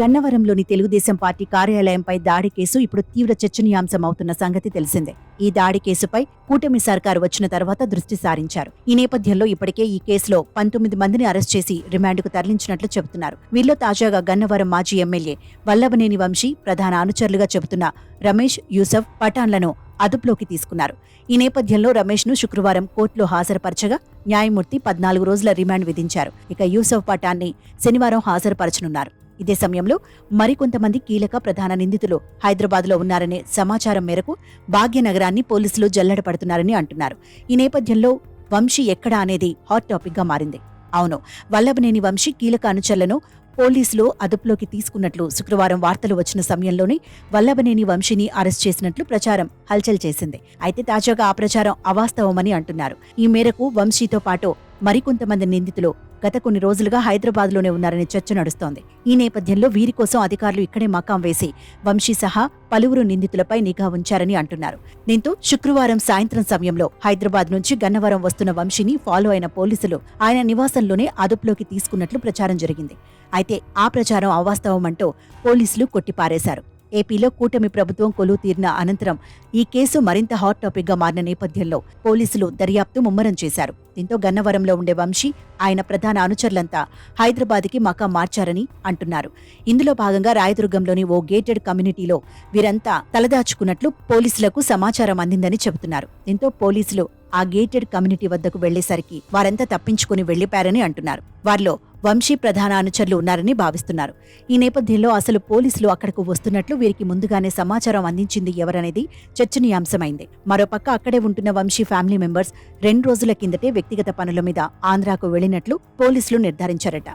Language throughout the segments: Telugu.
గన్నవరంలోని తెలుగుదేశం పార్టీ కార్యాలయంపై దాడి కేసు ఇప్పుడు తీవ్ర చర్చనీయాంశం అవుతున్న సంగతి తెలిసిందే. ఈ దాడి కేసుపై కూటమి సర్కారు వచ్చిన తర్వాత దృష్టి సారించారు. ఈ నేపథ్యంలో ఇప్పటికే ఈ కేసులో పంతొమ్మిది మందిని అరెస్ట్ చేసి రిమాండ్కు తరలించినట్లు చెబుతున్నారు. వీరిలో తాజాగా గన్నవరం మాజీ ఎమ్మెల్యే వల్లభనేని వంశీ ప్రధాన అనుచరులుగా చెబుతున్న రమేష్ యూసఫ్ పఠాన్లను అదుపులోకి తీసుకున్నారు. ఈ నేపథ్యంలో రమేష్ను శుక్రవారం కోర్టులో హాజరుపరచగా న్యాయమూర్తి పద్నాలుగు రోజుల రిమాండ్ విధించారు. ఇక యూసఫ్ పఠాన్ని శనివారం హాజరుపరచనున్నారు. ఇదే సమయంలో మరికొంతమంది కీలక ప్రధాన నిందితులు హైదరాబాద్లో ఉన్నారనే సమాచారం మేరకు భాగ్యనగరాన్ని పోలీసులు జల్లెడపడుతున్నారని అంటున్నారు. ఈ నేపథ్యంలో వంశీ ఎక్కడా అనేది హాట్ టాపిక్గా మారింది. అవును వల్లభనేని వంశీ కీలక అనుచరులను పోలీసులు అదుపులోకి తీసుకున్నట్లు శుక్రవారం వార్తలు వచ్చిన సమయంలోనే వల్లభనేని వంశీని అరెస్ట్ చేసినట్లు ప్రచారం హల్చల్ చేసింది. అయితే తాజాగా ఆ ప్రచారం అవాస్తవమని అంటున్నారు. ఈ మేరకు వంశీతో పాటు మరికొంతమంది నిందితులు గత కొన్ని రోజులుగా హైదరాబాద్లోనే ఉన్నారనే చర్చ నడుస్తోంది. ఈ నేపథ్యంలో వీరి కోసం అధికారులు ఇక్కడే మకాం వేసి వంశీ సహా పలువురు నిందితులపై నిఘా ఉంచారని అంటున్నారు. దీంతో శుక్రవారం సాయంత్రం సమయంలో హైదరాబాద్ నుంచి గన్నవరం వస్తున్న వంశీని ఫాలో అయిన పోలీసులు ఆయన నివాసంలోనే అదుపులోకి తీసుకున్నట్లు ప్రచారం జరిగింది. అయితే ఆ ప్రచారం అవాస్తవమంటూ పోలీసులు కొట్టిపారేశారు. ఏపీలో కూటమి ప్రభుత్వం కొలువు తీరిన అనంతరం ఈ కేసు మరింత హాట్ టాపిక్గా మారిన నేపథ్యంలో పోలీసులు దర్యాప్తు ముమ్మరం చేశారు. దీంతో గన్నవరంలో ఉండే వంశీ ఆయన ప్రధాన అనుచరులంతా హైదరాబాద్కి మకా మార్చారని అంటున్నారు. ఇందులో భాగంగా రాయదుర్గంలోని ఓ గేటెడ్ కమ్యూనిటీలో వీరంతా తలదాచుకున్నట్లు పోలీసులకు సమాచారం అందిందని చెబుతున్నారు. దీంతో పోలీసులు ఆ గేటెడ్ కమ్యూనిటీ వద్దకు వెళ్ళేసరికి వారంతా తప్పించుకుని వెళ్ళిపారని అంటున్నారు. వారిలో వంశీ ప్రధాన అనుచరులు ఉన్నారని భావిస్తున్నారు. ఈ నేపథ్యంలో అసలు పోలీసులు అక్కడకు వస్తున్నట్లు వీరికి ముందుగానే సమాచారం అందించింది ఎవరనేది చర్చనీయాంశమైంది. మరోపక్క అక్కడే ఉంటున్న వంశీ ఫ్యామిలీ మెంబర్స్ రెండు రోజుల కిందటే వ్యక్తిగత పనుల మీద ఆంధ్రాకు వెళ్ళినట్లు పోలీసులు నిర్ధారించారట.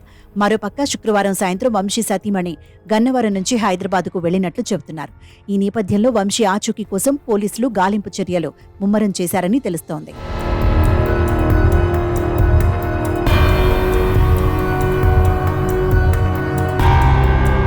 మరోపక్క శుక్రవారం సాయంత్రం వంశీ సతీమణి గన్నవరం నుంచి హైదరాబాద్కు వెళ్ళినట్లు చెబుతున్నారు. ఈ నేపథ్యంలో వంశీ ఆచూకీ కోసం పోలీసులు గాలింపు చర్యలు ముమ్మరం చేశారని తెలుస్తోంది.